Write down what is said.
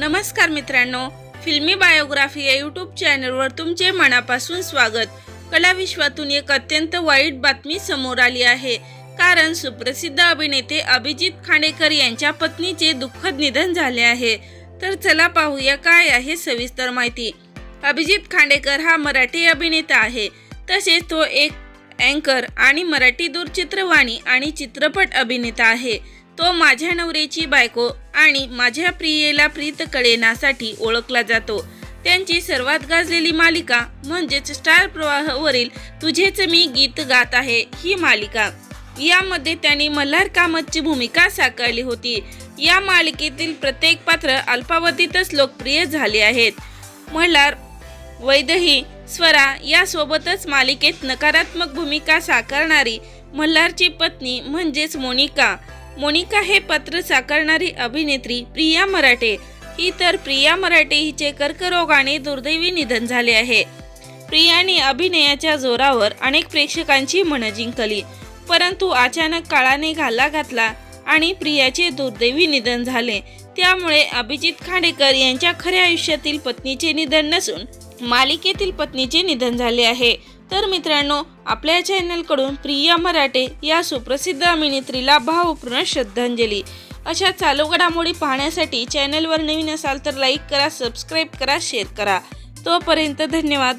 नमस्कार मित्रांनो फिल्मी बायोग्राफी या यूट्यूब चॅनलवर तुमचे मनापासून स्वागत. कला विश्वातून एक अत्यंत वाईट बातमी समोर आली आहे. कारण सुप्रसिद्ध अभिनेते अभिजित खांडेकर यांच्या पत्नीचे दुःखद निधन झाले आहे. तर चला पाहूया काय आहे सविस्तर माहिती. अभिजित खांडेकर हा मराठी अभिनेता आहे. तसेच तो एक अँकर आणि मराठी दूरचित्रवाणी आणि चित्रपट अभिनेता आहे. तो माझ्या नवऱ्याची बायको आणि माझ्या प्रियेला प्रीत कळेनासाठी ओळखला जातो. त्यांची सर्वात गाजलेली मालिका म्हणजेच स्टार प्रवाहावरील तुझेच मी गीत गात आहे ही मालिका. यामध्ये त्यांनी मल्हार कामतची भूमिका साकारली होती. या मालिकेतील प्रत्येक पात्र अल्पावधीतच लोकप्रिय झाले आहेत. मल्हार वैदही स्वरा यासोबतच मालिकेत नकारात्मक भूमिका साकारणारी मल्हारची पत्नी म्हणजेच मोनिका. मोनिका हे पत्र साकारणारी अभिनेत्री प्रिया मराठे. ही तर प्रिया मराठे हिचे कर्करोगाने दुर्दैवी निधन झाले आहे. प्रियाने अभिनयाच्या जोरावर अनेक प्रेक्षकांची मनं जिंकली परंतु अचानक काळाने घाला घातला आणि प्रियाचे दुर्दैवी निधन झाले. त्यामुळे अभिजित खांडेकर यांच्या खऱ्या आयुष्यातील पत्नीचे निधन नसून मालिकेतील पत्नीचे निधन झाले आहे. तर मित्रांनो आपल्या चॅनलकडून प्रिया मराठे या सुप्रसिद्ध अभिनेत्रीला भावपूर्ण श्रद्धांजली. अशा चालू घडामोडी पाहण्यासाठी चॅनलवर नवीन असाल तर लाईक करा सबस्क्राईब करा शेअर करा. तोपर्यंत धन्यवाद.